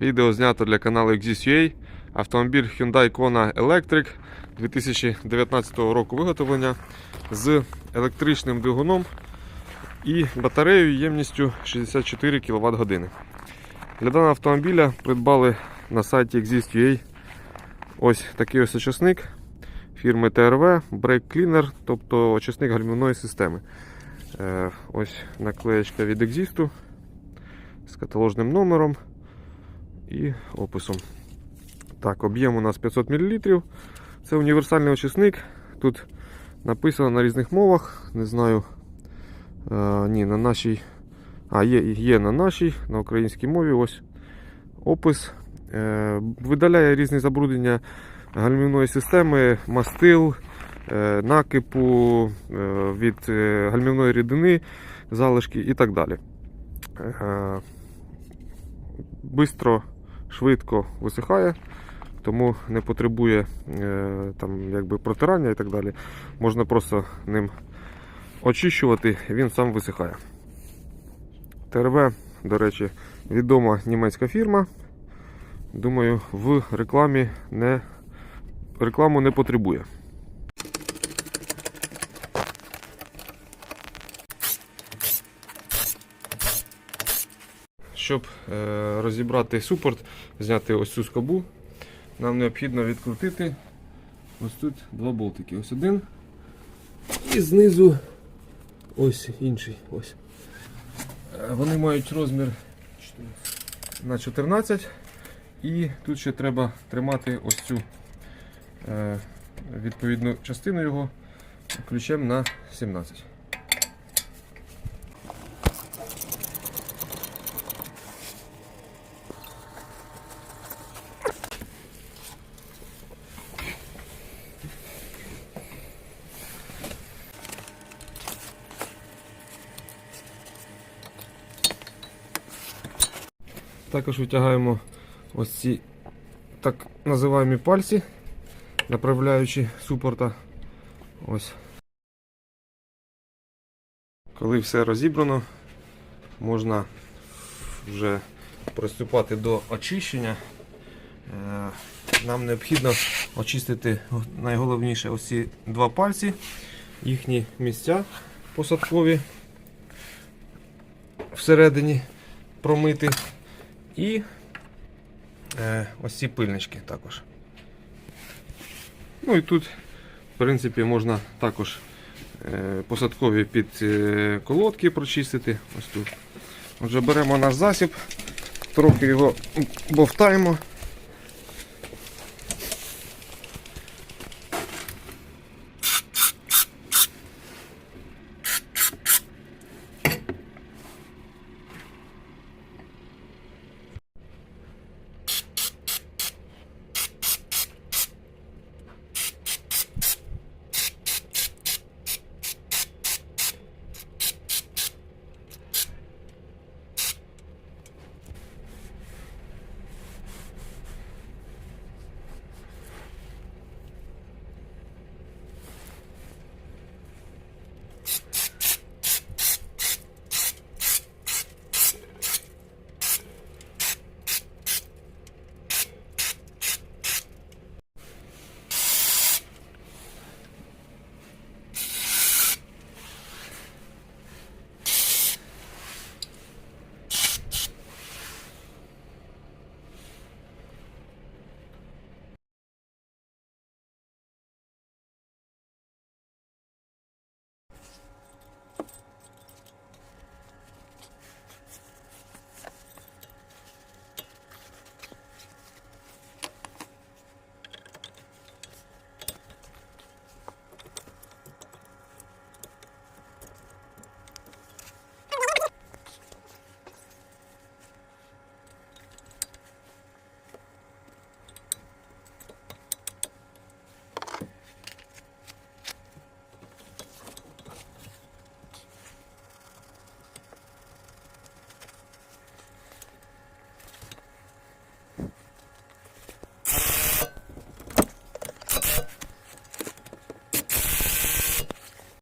Відео знято для каналу XZUA. Автомобіль Hyundai Kona Electric 2019 року виготовлення з електричним двигуном і батареєю ємністю 64 кВт години. Для даного автомобіля придбали на сайті Exist.ua ось такий ось очисник фірми TRV Brake Cleaner, тобто очисник гальмівної системи. Е, Ось наклеєчка від Exist з каталожним номером і описом. Так, об'єм у нас 500 мл. Це універсальний очисник. Тут написано на різних мовах. Не знаю. Е, ні, на нашій. А, є, є на нашій, на українській мові. Ось опис. Е, видаляє різні забруднення гальмівної системи, мастил, е, накипу е, від е, гальмівної рідини, залишки і так далі. Е, Бистро, швидко висихає, тому не потребує е, там, якби, протирання і так далі. Можна просто ним очищувати, він сам висихає. ТРВ, до речі, відома німецька фірма. Думаю, в рекламі не, рекламу не потребує. Щоб е, розібрати супорт, зняти ось цю скобу, нам необхідно відкрутити ось тут два болтики. Ось один. І знизу ось інший. Ось. Е, Вони мають розмір на 14. І тут ще треба тримати ось цю е, відповідну частину його ключем на 17. Також витягаємо ось ці так називаємо пальці, направляючи супорта. Ось. Коли все розібрано, можна вже приступати до очищення. Е, Нам необхідно очистити найголовніше ось ці два пальці, їхні місця посадкові всередині промити. І е, ось ці пильнички також. Ну і тут, в принципі, можна також е, посадкові під е, колодки прочистити. Ось тут. Отже, беремо наш засіб, трохи його бовтаємо